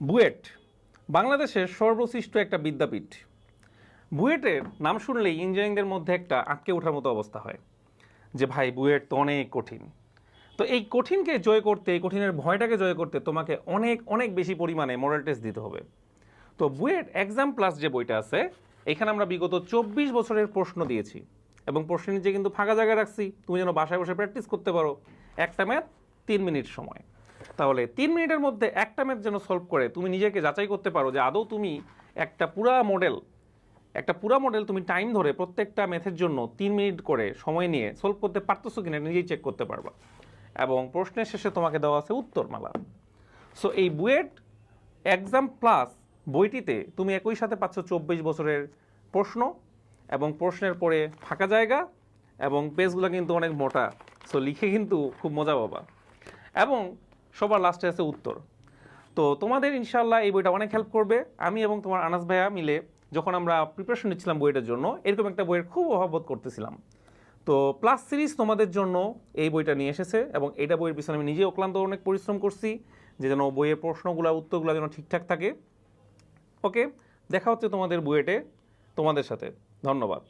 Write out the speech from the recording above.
বুয়েট, বাংলাদেশের সর্বশ্রেষ্ঠ একটা বিদ্যাপীঠ। বুয়েটের নাম শুনলেই ইঞ্জিনিয়ারিংদের মধ্যে একটা আটকে ওঠার মতো অবস্থা হয় যে, ভাই, বুয়েট তো অনেক কঠিন। তো এই কঠিনকে জয় করতে, এই কঠিনের ভয়টাকে জয় করতে তোমাকে অনেক অনেক বেশি পরিমাণে মডেল টেস্ট দিতে হবে। তো বুয়েট এক্সাম প্লাস যে বইটা আছে, এখানে আমরা বিগত চব্বিশ বছরের প্রশ্ন দিয়েছি এবং প্রশ্নের নিচে কিন্তু ফাঁকা জায়গা রাখছি। তুমি যেন বাসায় বসে প্র্যাকটিস করতে পারো। একটা ম্যাথ তিন মিনিট সময়। তাহলে তিন মিনিটের মধ্যে একটা ম্যাথ যেন সলভ করে তুমি নিজেকে যাচাই করতে পারো যে আদৌ তুমি একটা পুরা মডেল একটা পুরা মডেল তুমি টাইম ধরে প্রত্যেকটা ম্যাথের জন্য তিন মিনিট করে সময় নিয়ে সলভ করতে পারতেছো কিনা নিজেই চেক করতে পারবা। এবং প্রশ্নের শেষে তোমাকে দেওয়া আছে উত্তরমালা। সো এই বুয়েট এক্সাম প্লাস বইটিতে তুমি একই সাথে পাচ্ছ চব্বিশ বছরের প্রশ্ন এবং প্রশ্নের পরে ফাঁকা জায়গা এবং পেজগুলো কিন্তু অনেক মোটা। সো লিখে কিন্তু খুব মজা পাবা। এবং সবার লাস্টে আছে উত্তর। তো তোমাদের ইনশাল্লাহ এই বইটা অনেক হেল্প করবে। আমি এবং তোমার আনাস ভাইয়া মিলে যখন আমরা প্রিপারেশন নিচ্ছিলাম বইটার জন্য, এরকম একটা বইয়ের খুব অভাববোধ করতেছিলাম। তো প্লাস সিরিজ তোমাদের জন্য এই বইটা নিয়ে এসেছে এবং এটা বইয়ের পিছনে আমি নিজে অক্লান্ত অনেক পরিশ্রম করছি যে যেন বইয়ের প্রশ্নগুলো, উত্তরগুলো যেন ঠিকঠাক থাকে। ওকে দেখা হচ্ছে তোমাদের বুয়েটে তোমাদের সাথে। ধন্যবাদ।